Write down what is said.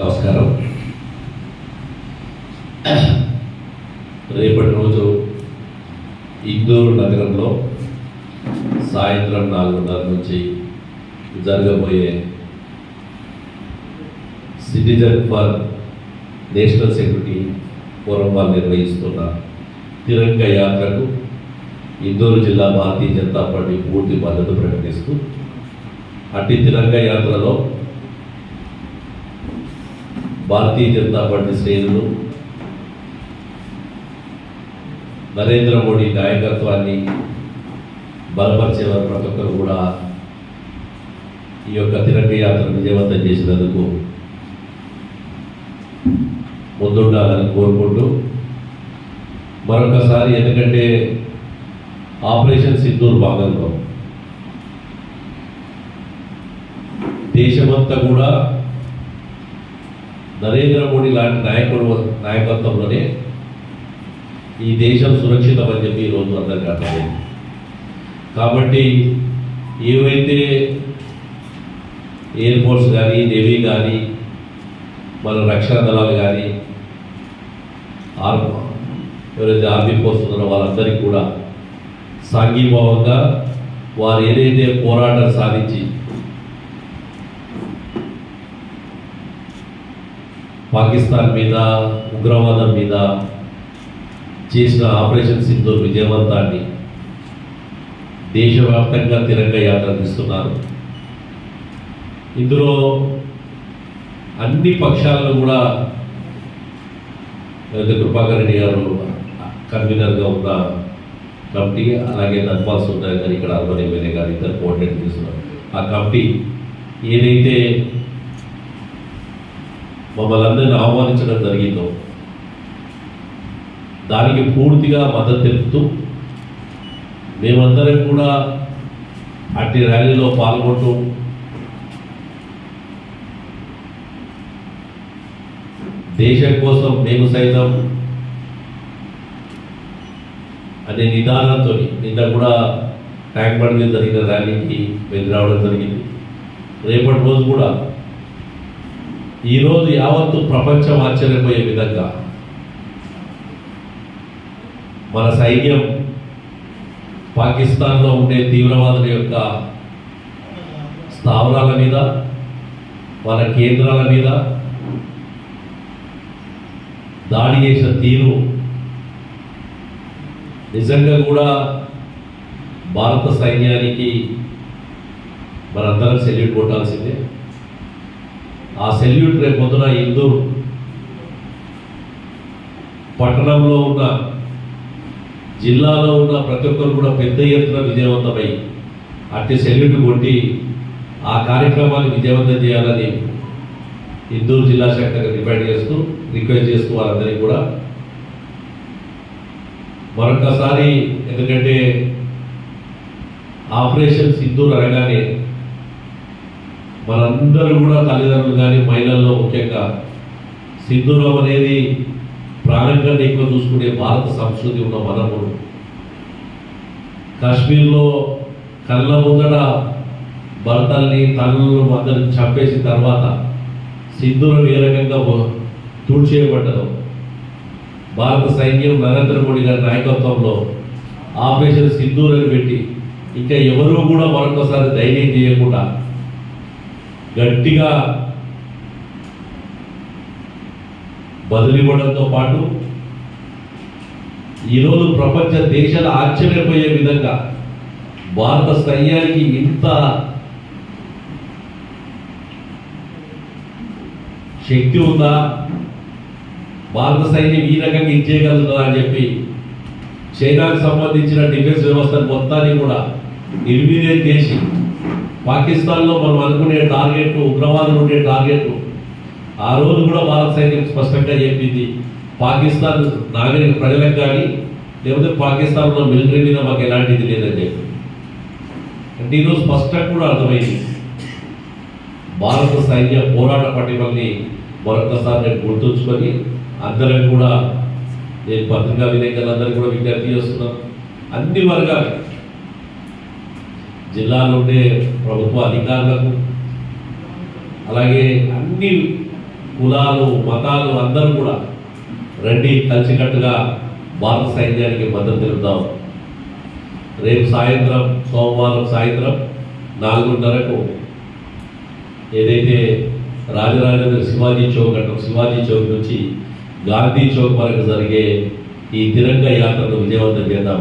నమస్కారం. రేపటి రోజు ఇందూరు నగరంలో సాయంత్రం నాలుగున్నర నుంచి జరగబోయే citizen for national security forum వాళ్ళు నిర్వహిస్తున్న తిరంగ యాత్రకు ఇందూరు జిల్లా భారతీయ జనతా పార్టీ పూర్తి మద్దతు ప్రకటిస్తూ అట్టి తిరంగ యాత్రలో భారతీయ జనతా పార్టీ శ్రేణులు నరేంద్ర మోడీ నాయకత్వాన్ని బలపరిచే వారు ప్రతి ఒక్కరు కూడా ఈ యొక్క తిరంగయాత్ర విజయవంతం చేసినందుకు ముందుండాలని కోరుకుంటూ మరొకసారి ఎందుకంటే ఆపరేషన్ సింధూర్ భాగంలో దేశమంతా కూడా నరేంద్ర మోడీ లాంటి నాయకుడు నాయకత్వంలోనే ఈ దేశం సురక్షితమని చెప్పి ఈరోజు అందరికీ అర్థమైంది. కాబట్టి ఏవైతే ఎయిర్ ఫోర్స్ కానీ నేవీ కానీ మన రక్షణ దళాలు కానీ ఆర్ ఎవరైతే ఆర్మీ ఫోర్స్ ఉన్నారో వాళ్ళందరికీ కూడా సాంఘీభావంగా వారు ఏదైతే పోరాటం సాధించి పాకిస్తాన్ మీద ఉగ్రవాదం మీద చేసిన ఆపరేషన్ సింధూర్ విజయవంతాన్ని దేశవ్యాప్తంగా తిరంగ యాత్ర తీస్తున్నారు. ఇందులో అన్ని పక్షాలను కూడా అయితే కృపాకర్ రెడ్డి గారు కన్వీనర్గా ఉన్న కమిటీ అలాగే ధన్పాల్ సుందర్ గారు ఇక్కడ అర్బన్ ఎమ్మెల్యే గారు ఇద్దరు కోఆర్డినేట్ చేస్తున్నారు. ఆ కమిటీ ఏదైతే మమ్మల్ని అందరిని ఆహ్వానించడం జరిగిందో దానికి పూర్తిగా మద్దతు తెలుపుతూ మేమందరం కూడా అట్టి ర్యాలీలో పాల్గొంటూ దేశం కోసం మేము సైతం అనే నిదానంతో నిన్న కూడా ట్యాంక్ బండ్ మీద జరిగిన ర్యాలీకి వెళ్ళి రావడం జరిగింది. రేపటి రోజు కూడా ఈరోజు యావత్తు ప్రపంచం ఆశ్చర్యపోయే విధంగా మన సైన్యం పాకిస్తాన్లో ఉండే తీవ్రవాదుల యొక్క స్థావరాల మీద వాళ్ళ కేంద్రాల మీద దాడి చేసిన తీరు నిజంగా కూడా భారత సైన్యానికి మనందరం సెల్యూట్ కొట్టాల్సిందే. ఆ సెల్యూట్ రేపు పొద్దున ఇందూరు పట్టణంలో ఉన్న జిల్లాలో ఉన్న ప్రతి ఒక్కరు కూడా పెద్ద ఎత్తున విజయవంతమై అట్టి సెల్యూట్ కొట్టి ఆ కార్యక్రమాన్ని విజయవంతం చేయాలని ఇందూరు జిల్లా శాఖగా డిమాండ్ చేస్తూ రిక్వెస్ట్ చేస్తూ వారందరికీ కూడా. మరొకసారి ఎందుకంటే ఆపరేషన్ సింధూర్ అనగానే మనందరూ కూడా తల్లిదండ్రులు కానీ మహిళల్లో ముఖ్యంగా సింధూరం అనేది ప్రాణం ఎక్కువ చూసుకునే భారత సంస్కృతి ఉన్న మనము కాశ్మీర్లో కళ్ళ ముందర భర్తల్ని తల్లులను అందరిని చంపేసిన తర్వాత సింధూరం ఏ రకంగా తూడ్చేయబడ్డదో. భారత సైన్యం నరేంద్ర మోడీ గారి నాయకత్వంలో ఆపరేషన్ సింధూరని పెట్టి ఇంకా ఎవరూ కూడా మరొకసారి ధైర్యం చేయకుండా గట్టిగా బదిలివ్వడంతో పాటు ఈరోజు ప్రపంచ దేశాలు ఆశ్చర్యపోయే విధంగా భారత సైన్యానికి ఇంత శక్తి ఉందా? భారత సైన్యం ఈ రకంగా ఇచ్చేయగలుగుతుందా అని చెప్పి చైనాకు సంబంధించిన డిఫెన్స్ వ్యవస్థను మొత్తాన్ని కూడా నిర్వీర్యం చేసి పాకిస్తాన్లో మనం అనుకునే టార్గెట్ ఉగ్రవాదులు ఉండే టార్గెట్. ఆ రోజు కూడా భారత సైన్యం స్పష్టంగా చెప్పింది పాకిస్తాన్ నాగరిక ప్రజలకు కానీ లేకపోతే పాకిస్తాన్లో మిలిటరీ మీద మాకు ఎలాంటిది లేదని చెప్పి. అంటే ఈరోజు స్పష్టంగా కూడా అర్థమైంది. భారత సైన్య పోరాట పటిమల్ని మరొకసారి నేను గుర్తుంచుకొని అందరం కూడా నేను పత్రికా విలేకరులందరూ కూడా విజ్ఞప్తి చేస్తున్నాను. అన్ని వర్గాలు జిల్లాలో ఉండే ప్రభుత్వ అధికారులకు అలాగే అన్ని కులాలు మతాలు అందరూ కూడా రండి కలిసికట్టుగా భారత సైన్యానికి మద్దతు తెలుపుదాం. రేపు సాయంత్రం సోమవారం సాయంత్రం నాలుగున్నరకు ఏదైతే రాజరాజేంద్ర శివాజీ చౌక్ అంటాం శివాజీ చౌక్ నుంచి గాంధీ చౌక్ వరకు జరిగే ఈ తిరంగ యాత్రను విజయవంతం చేద్దాం.